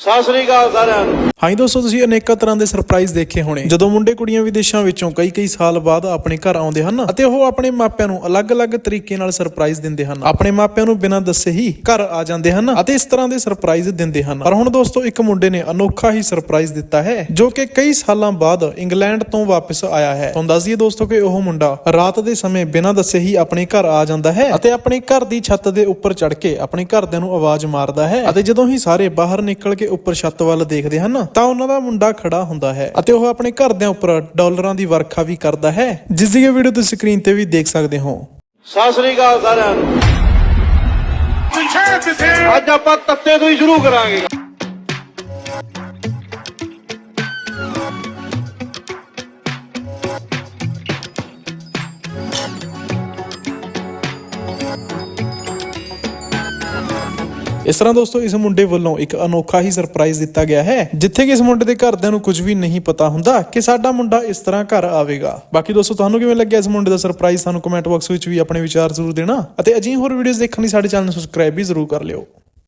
ਸਤਿ ਸ੍ਰੀ ਅਕਾਲ ਸਾਰਿਆਂ ਨੂੰ। ਹਾਂਜੀ ਦੋਸਤੋ, ਤੁਸੀਂ ਅਨੇਕਾਂ ਤਰ੍ਹਾਂ ਦੇ ਸਰਪ੍ਰਾਈਜ਼ ਦੇਖੇ ਹੋਣੇ। ਜਦੋਂ ਮੁੰਡੇ ਕੁੜੀਆਂ ਵਿਦੇਸ਼ਾਂ ਵਿੱਚੋਂ ਕਈ ਕਈ ਸਾਲ ਬਾਅਦ ਆਪਣੇ ਘਰ ਆਉਂਦੇ ਹਨ, ਅਤੇ ਉਹ ਆਪਣੇ ਮਾਪਿਆਂ ਨੂੰ ਅਲੱਗ-ਅਲੱਗ ਤਰੀਕੇ ਨਾਲ ਸਰਪ੍ਰਾਈਜ਼ ਦਿੰਦੇ ਹਨ। ਆਪਣੇ ਮਾਪਿਆਂ ਨੂੰ ਬਿਨਾਂ ਦੱਸੇ ਹੀ ਘਰ ਆ ਜਾਂਦੇ ਹਨ, ਅਤੇ ਇਸ ਤਰ੍ਹਾਂ ਦੇ ਸਰਪ੍ਰਾਈਜ਼ ਦਿੰਦੇ ਹਨ। ਪਰ ਹੁਣ, ਦੋਸਤੋ, ਇੱਕ ਮੁੰਡੇ ਨੇ ਅਨੋਖਾ ਹੀ ਸਰਪ੍ਰਾਈਜ਼ ਦਿੱਤਾ ਹੈ, ਜੋ ਕਿ ਕਈ ਸਾਲਾਂ ਬਾਅਦ ਇੰਗਲੈਂਡ ਤੋਂ ਵਾਪਸ ਆਇਆ ਹੈ। ਤੁਹਾਨੂੰ ਦੱਸ ਦਈਏ, ਦੋਸਤੋ, ਕਿ ਉਹ ਮੁੰਡਾ ਰਾਤ ਦੇ ਸਮੇਂ ਬਿਨਾਂ ਦੱਸੇ ਹੀ ਆਪਣੇ ਘਰ ਆ ਜਾਂਦਾ ਹੈ, ਅਤੇ ਆਪਣੇ ਘਰ ਦੀ ਛੱਤ ਦੇ ਉੱਪਰ ਚੜ੍ਹ ਕੇ ਆਪਣੇ ਘਰਦਿਆਂ ਨੂੰ ਆਵਾਜ਼ ਮਾਰਦਾ ਹੈ, ਅਤੇ ਜਦੋਂ ਹੀ ਸਾਰੇ ਬਾਹਰ ਨਿਕਲ ਕੇ ਉੱਪਰ ਛੱਤ ਵੱਲ ਦੇਖਦੇ ਹਨ ਤਾਂ ਉਹਨਾਂ ਦਾ ਮੁੰਡਾ ਖੜਾ ਹੁੰਦਾ ਹੈ ਅਤੇ ਉਹ ਆਪਣੇ ਘਰਦਿਆਂ ਉੱਪਰ ਡਾਲਰਾਂ ਦੀ ਵਰਖਾ ਵੀ ਕਰਦਾ ਹੈ, ਜਿਸ ਦੀ ਵੀਡੀਓ ਤੁਸੀਂ ਸਕਰੀਨ ਤੇ ਵੀ ਦੇਖ ਸਕਦੇ ਹੋ। ਸਤਿ ਸ੍ਰੀ ਅਕਾਲ ਸਾਰਿਆਂ ਨੂੰ। ਅੱਜ ਆਪਾਂ ਤੱਤੇ ਤੋਂ ਹੀ ਸ਼ੁਰੂ ਕਰਾਂਗੇ। ਇਸ ਤਰ੍ਹਾਂ ਦੋਸਤੋ, ਇਸ ਮੁੰਡੇ ਵੱਲੋਂ ਇੱਕ ਅਨੋਖਾ ਹੀ ਸਰਪ੍ਰਾਈਜ਼ ਦਿੱਤਾ ਗਿਆ ਹੈ, ਜਿੱਥੇ ਕਿ ਇਸ ਮੁੰਡੇ ਦੇ ਘਰਦਿਆਂ ਨੂੰ ਕੁਝ ਵੀ ਨਹੀਂ ਪਤਾ ਹੁੰਦਾ ਕਿ ਸਾਡਾ ਮੁੰਡਾ ਇਸ ਤਰ੍ਹਾਂ ਘਰ ਆਵੇਗਾ। ਬਾਕੀ ਦੋਸਤੋ, ਤੁਹਾਨੂੰ ਕਿਵੇਂ ਲੱਗਿਆ ਇਸ ਮੁੰਡੇ ਦਾ ਸਰਪ੍ਰਾਈਜ਼ ਸਾਨੂੰ ਕਮੈਂਟ ਬਾਕਸ ਵਿੱਚ ਵੀ ਆਪਣੇ ਵਿਚਾਰ ਜ਼ਰੂਰ ਦੇਣਾ ਅਤੇ ਅਜਿਹੀ ਹੋਰ ਵੀਡੀਓਜ਼ ਦੇਖਣ ਲਈ ਸਾਡੇ ਚੈਨਲ ਨੂੰ ਸਬਸਕ੍ਰਾਈਬ ਵੀ ਜ਼ਰੂਰ ਕਰ ਲਿਓ।